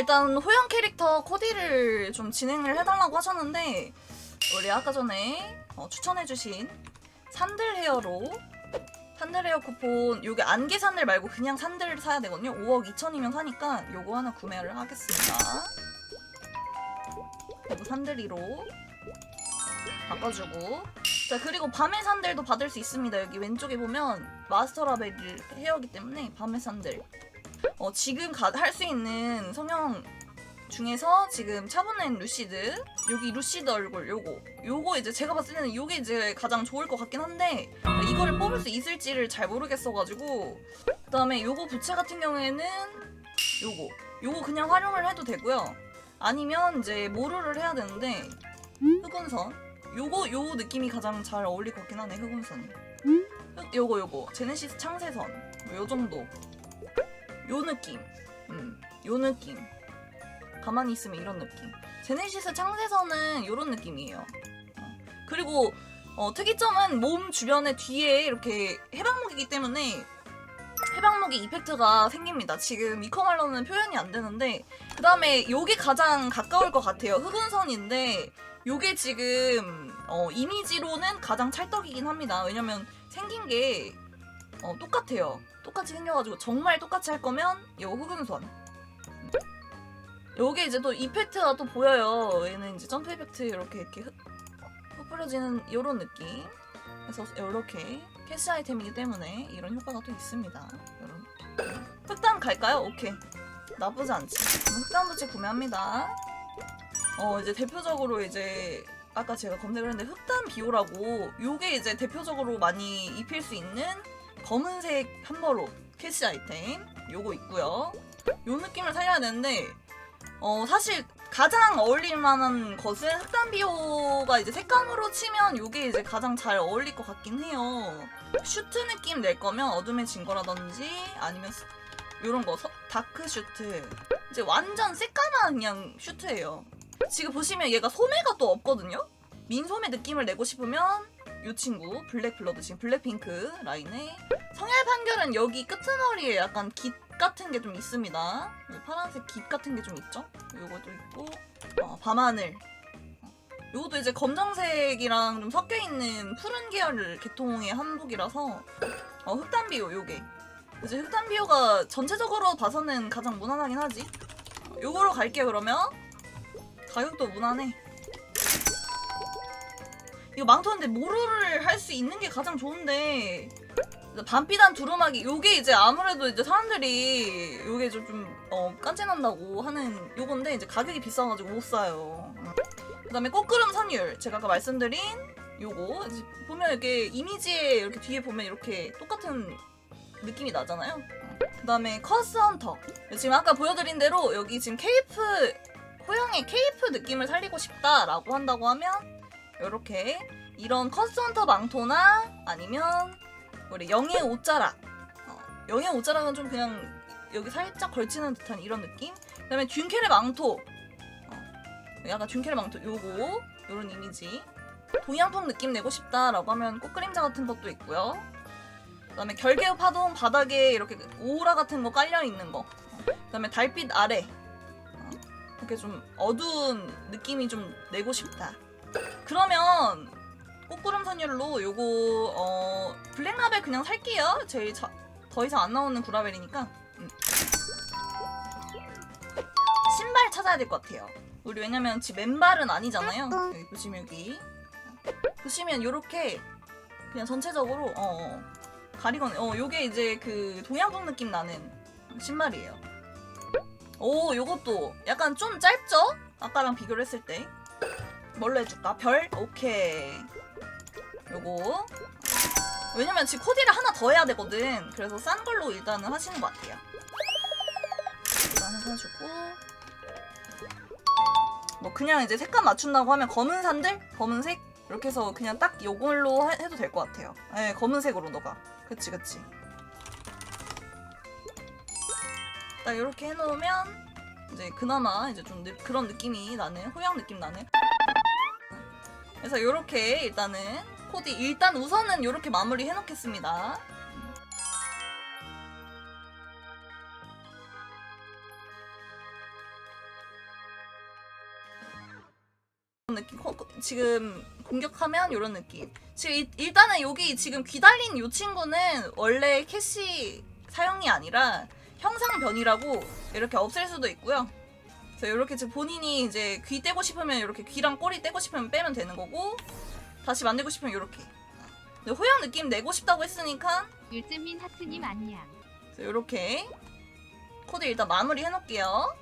일단 호영 캐릭터 코디를 좀 진행을 해달라고 하셨는데 우리 아까 전에 어, 추천해주신 산들 헤어로 산들 헤어 쿠폰 요게 안개 산들 말고 그냥 산들을 사야 되거든요. 5억 2천이면 사니까 요거 하나 구매를 하겠습니다. 그리고 산들이로 바꿔주고. 자 그리고 밤의 산들도 받을 수 있습니다. 여기 왼쪽에 보면 마스터 라벨 헤어기 때문에 밤의 산들 어, 지금 할 수 있는 성형 중에서 지금 차분한 루시드 여기 루시드 얼굴 요거. 요거 이제 제가 봤을 때는 요게 이제 가장 좋을 것 같긴 한데 이거를 뽑을 수 있을지를 잘 모르겠어가지고 그 다음에 요거 부채 같은 경우에는 요거. 요거 그냥 활용을 해도 되고요. 아니면 이제 모루를 해야 되는데 흑운선. 요거 요 느낌이 가장 잘 어울릴 것 같긴 하네 흑운선. 흑- 요거 요거. 제네시스 창세선. 뭐요 정도 요 느낌. 음, 요 느낌. 가만히 있으면 이런 느낌. 제네시스 창세선은 요런 느낌이에요. 어. 그리고 어, 특이점은 몸 주변에 뒤에 이렇게 해방무기이기 때문에 해방무기 이펙트가 생깁니다. 지금 이커말로는 표현이 안 되는데 그 다음에 요게 가장 가까울 것 같아요. 흑운선인데 요게 지금 어, 이미지로는 가장 찰떡이긴 합니다. 왜냐면 생긴 게 어, 똑같아요 똑같이 생겨가지고 정말 똑같이 할 거면 요 흑운선. 요게 이제 또 이펙트가 또 보여요. 얘는 이제 점프 이펙트 이렇게 이렇게 흩, 흩뿌려지는 요런 느낌. 그래서 이렇게 캐시 아이템이기 때문에 이런 효과가 또 있습니다. 요런. 흑단 갈까요? 오케이. 나쁘지 않지. 흑단 부채 구매합니다. 어 이제 대표적으로 이제 아까 제가 검색을 했는데 흑단 비오라고 요게 이제 대표적으로 많이 입힐 수 있는 검은색 한버로 캐시 아이템 요거 있고요. 요 느낌을 살려야 되는데 어 사실 가장 어울릴 만한 것은 흑단 비오가 이제 색감으로 치면 요게 이제 가장 잘 어울릴 것 같긴 해요. 슈트 느낌 낼 거면 어둠의 증거라든지 아니면 스- 요런 거 서- 다크 슈트 이제 완전 새까만 그냥 슈트예요. 지금 보시면 얘가 소매가 또 없거든요. 민소매 느낌을 내고 싶으면 이 친구 블랙 블러드 지금 블랙핑크 라인에 성혈 판결은 여기 끄트머리에 약간 깃 같은 게 좀 있습니다. 여기 파란색 깃 같은 게 좀 있죠? 요것도 있고 어, 밤하늘 어, 요것도 이제 검정색이랑 좀 섞여 있는 푸른 계열 계통의 한복이라서 어, 흑단비오 요게 이제 흑단비오가 전체적으로 봐서는 가장 무난하긴 하지. 어, 요거로 갈게 그러면 가격도 무난해. 이거 망토인데 모루를 할 수 있는 게 가장 좋은데 반피단 두루마기 요게 이제 아무래도 이제 사람들이 요게 좀, 좀 어, 깐지난다고 하는 요건데 이제 가격이 비싸가지고 못 사요. 그 다음에 꽃그름 선율 제가 아까 말씀드린 요거 보면 이렇게 이미지에 이렇게 뒤에 보면 이렇게 똑같은 느낌이 나잖아요. 그 다음에 커스 헌터 지금 아까 보여드린 대로 여기 지금 케이프 호영의 케이프 느낌을 살리고 싶다라고 한다고 하면 이렇게 이런 커스헌터 망토나 아니면 우리 영의 옷자락. 어, 영의 옷자락은 좀 그냥 여기 살짝 걸치는 듯한 이런 느낌? 그 다음에 듄케르 망토. 어, 약간 듄케르 망토. 요거 요런 이미지. 동양풍 느낌 내고 싶다라고 하면 꽃그림자 같은 것도 있고요. 그 다음에 결계의 파동 바닥에 이렇게 오라 같은 거 깔려 있는 거. 어, 그다음에 달빛 아래. 어, 이렇게 좀 어두운 느낌이 좀 내고 싶다 그러면 꽃구름 선율로 요거 어 블랙라벨 그냥 살게요. 제일 자- 더 이상 안 나오는 구라벨이니까. 음. 신발 찾아야 될 것 같아요. 우리 왜냐면 지금 맨발은 아니잖아요. 여기 보시면 여기 보시면 요렇게 그냥 전체적으로 어, 어 가리건 어 요게 이제 그 동양풍 느낌 나는 신발이에요. 오 요것도 약간 좀 짧죠? 아까랑 비교를 했을 때. 뭘로 해줄까? 별? 오케이. 요거. 왜냐면 지금 코디를 하나 더 해야 되거든. 그래서 싼 걸로 일단은 하시는 것 같아요. 일단 해가지고. 뭐 그냥 이제 색감 맞춘다고 하면 검은 산들? 검은색? 이렇게 해서 그냥 딱 요걸로 하- 해도 될 것 같아요. 네, 검은색으로 너가. 그치, 그치. 딱 이렇게 해놓으면 이제 그나마 이제 좀 느- 그런 느낌이 나는 호양 느낌 나는 그래서 이렇게 일단은 코디 일단 우선은 이렇게 마무리 해놓겠습니다. 느낌. 코, 지금 공격하면 이런 느낌. 지금 이, 일단은 여기 지금 기달린 이 친구는 원래 캐시 사용이 아니라 형상변이라고 이렇게 없앨 수도 있고요. 그래서 이렇게 지금 본인이 이제 귀 떼고 싶으면 이렇게 귀랑 꼬리 떼고 싶으면 빼면 되는 거고 다시 만들고 싶으면 이렇게. 근데 호영 느낌 내고 싶다고 했으니까 유즈민 하트님 안녕. 이렇게 코드 일단 마무리 해놓을게요.